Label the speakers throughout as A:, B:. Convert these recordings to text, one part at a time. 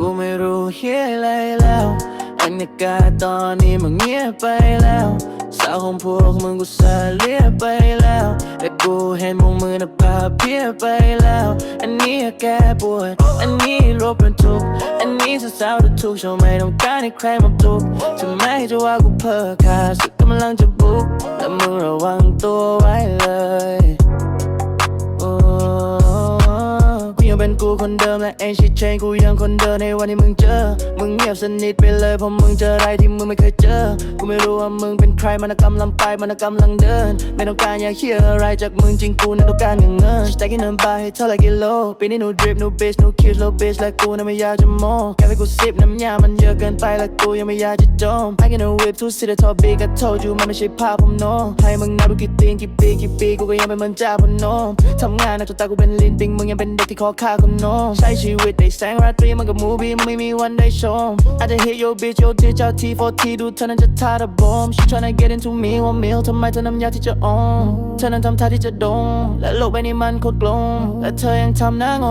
A: กูไม่รู้เฮียอะไรแล้วบรรยากาศตอนนี้มันเงียบไปแล้วสาวของพวกมึงกูสาเลียไปแล้ว แต่กูเห็นพวกมึงน่ะพาเพียไปแล้ว อันนี้แก้ปวด อันนี้รบเป็นทุก อันนี้สาวๆทุกทุกโชว์ไม่ต้องการให้ใครมาปลุกถึงแม้จะว่ากูเพ้อขาดสึกกำลังจะบุกแต่มึงระวังตัวไว้เลย กูคนเดิมและเองชิดเชนกูยังคนเดิมในวันที่มึงเจอ มึงเงียบสนิทไปเลยเพราะมึงเจออะไรที่มึงไม่เคยเจอ กูไม่รู้ว่ามึงเป็นใครมันกำลังไปมันกำลังเดิน ไม่ต้องการอยากเฮียอะไรจากมึงจริงกูนั้นต้องการเงินเงินแต่กินน้ำบาให้เท่าไรกิโลปีนี้ no drip no bitch no kiss no bitch และกูนั้นไม่อยากจะโม้แค่ให้กูสิบน้ำยามันเยอะเกินไปและกูยังไม่อยากจะจม I can whip to see the top big I told you มันไม่ใช่ภาพผมโน้ให้มึงนับดูกี่ตีนกี่ปีกี่ปีกูก็ยังเป็นเหมือนเจ้าพนมทำงานหนักจนตากูเป็นลิ้นปิงมึงยังเป็นเด็กที่ขอค่าขนมใช้ชีวิตในแสงราตรีมันกับมูบี้มึงไม่มีวันได้ชม อาจจะ hit your bitch your ditch เอาที4ทีดูเธอนั้นจะท่าระบม she tryna get into me one meal ทำไมเธอน้ำยาที่จะอมเธอนั้นทำท่าที่จะดม และโลกใบนี้มันโคตรกลม และเธอยังทำหน้าง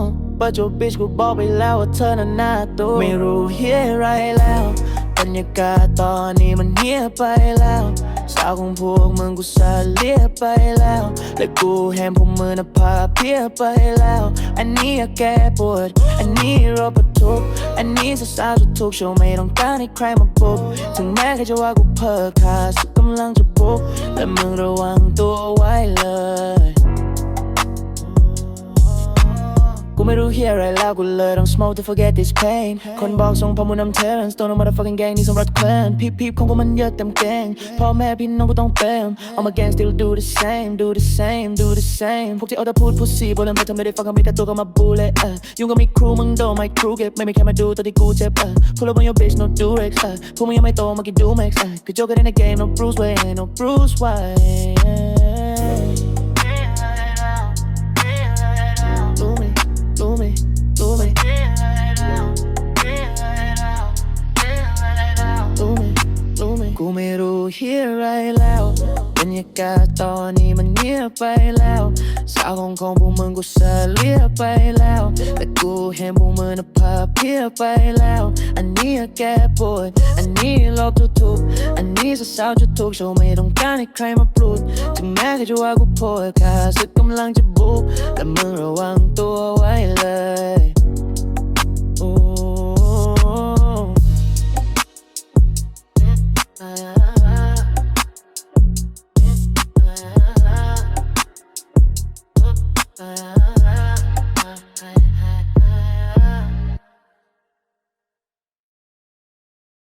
A: ง But your bitch กูบอกไปแล้วว่าเธอนั้นหน้าตัวไม่รู้เฮียอะไรแล้วบรรยากาศตอนนี้มันเงียบไปแล้ว สาวของพวกมึงกูสาเลียไปแล้ว และกูแหมพวกมึงน่ะพาเพียไปแล้ว อันนี้อยากแก้ปวด อันนี้รบปรทุกอันนี้สาวๆจะทุกโชว์ไม่ต้องการให้ใครมาปลุกถึงแม้ใครจะว่ากูเพ้อขาดสุดกำลังจะบุกแต่มึงระวังตัวไว้เลย ไม่รู้เฮียอะไรแล้วกูเลยต้อง smoke to forget this pain คนบอกส่งพอมูนำ terrence ตัวน้อง motherfucking gang นี่สมรสแคลนพีพีของกูมันเยอะเต็มแกงพ่อแม่พี่น้องกูต้องเต็ม all my gang still do the same do the same do the same พวกที่เอาแต่พูดพูดสีบนนั้นไม่ทำไม่ได้ฟังกันมีแต่ตัวก็มาบูเลยเออยุ่งกับมีครูมึงโดนไม่ครูเก็บไม่มีใครมาดูตัวที่กูเจ็บเออ pull up on your bitch no do rex เออพวกมึงยังไม่โตมากินดูแม็กซ์เออคือโจกันใน game no Bruce Wayne no Bruce Wayne เฮียอะไรแล้วบรรยากาศตอนนี้มันเงียบไปแล้วสาวของของพวกมึงกูสาเลียไปแล้ว แต่กูเห็นพวกมึงน่ะพาเพียไปแล้ว อันนี้แก้ปวดอันนี้ลบทุกๆอันนี้สาวจะทุกโชว์ไม่ต้องการให้ใครมาปลุกถึงแม้ใครจะว่ากูโพดขาสึกกำลังจะบุกแต่มึงระวังตัวไว้เลย